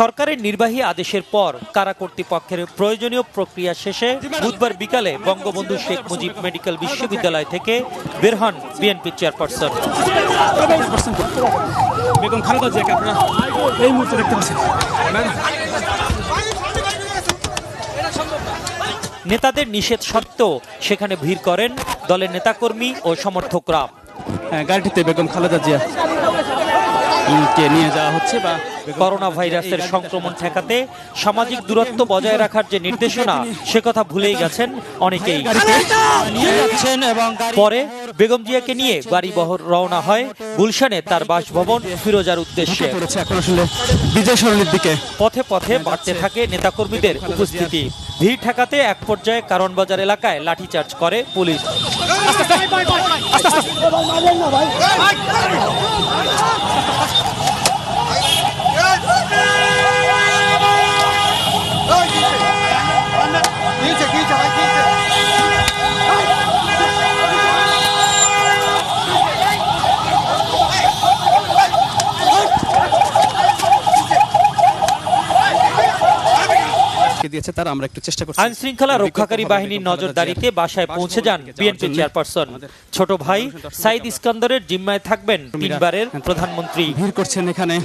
সরকারের নির্বাহী আদেশের পর কারা কর্তৃপক্ষের প্রয়োজনীয় প্রক্রিয়া শেষে বুধবার বিকালে বঙ্গবন্ধু শেখ মুজিব মেডিকেল বিশ্ববিদ্যালয় থেকে বের হন বিএনপি চেয়ারপারসন। বেগম খালেদা জিয়াকে আপনারা এই মুহূর্তে দেখতে পাচ্ছেন? নেতাদের নিষেধ সত্ত্বেও সেখানে ভিড় করেন দলের নেতাকর্মী ও সমর্থকরা। হ্যাঁ, গাড়িটিতে বেগম খালেদা জিয়া। কে নিয়ে যাওয়া হচ্ছে বা করোনা ভাইরাসের সংক্রমণ ঠেকাতে সামাজিক দূরত্ব বজায় রাখার যে নির্দেশনা সে কথা ভুলেই গেছেন অনেকেই নিয়ে যাচ্ছেন এবং পরে বেগম জিয়াকে নিয়ে গাড়ি বহর রওনা হয় গুলশানে তার বাসভবন ফিরোজার উদ্দেশ্যে পড়েছে এখন আসলে বিজয় সরণির দিকে পথে পথে বাড়তে থাকে নেতাকর্মীদের উপস্থিতি ভিড় ঠেকাতে এক পর্যায়ে কারণ বাজার এলাকায় লাঠিচার্জ করে পুলিশ কে দিয়েছে তার আমরা একটু চেষ্টা করছি। আইন শৃঙ্খলা রক্ষাকারী বাহিনীর নজরদারিতে বাসায় পৌঁছে যান বিএনপি চেয়ারপারসন। ছোট ভাই সাইদ ইস্কান্দরের জিম্মায় থাকবেন তিনবারের প্রধানমন্ত্রী। ভিড় করছেন এখানে।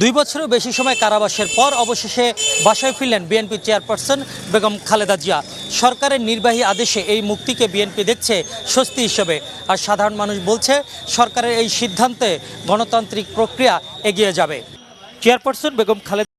দুই বেশি সময় কারাবাসের পর অবশেষে বাসায় ফিরলেন বিএনপি চেয়ারপারসন বেগম খালেদা জিয়া। সরকারের নির্বাহী আদেশে এই মুক্তিকে বিএনপি দেখছে স্বস্তি হিসেবে। আর সাধারণ মানুষ বলছে সরকারের এই সিদ্ধান্তে গণতান্ত্রিক প্রক্রিয়া এগিয়ে যাবে। চেয়ারপারসন বেগম খালেদা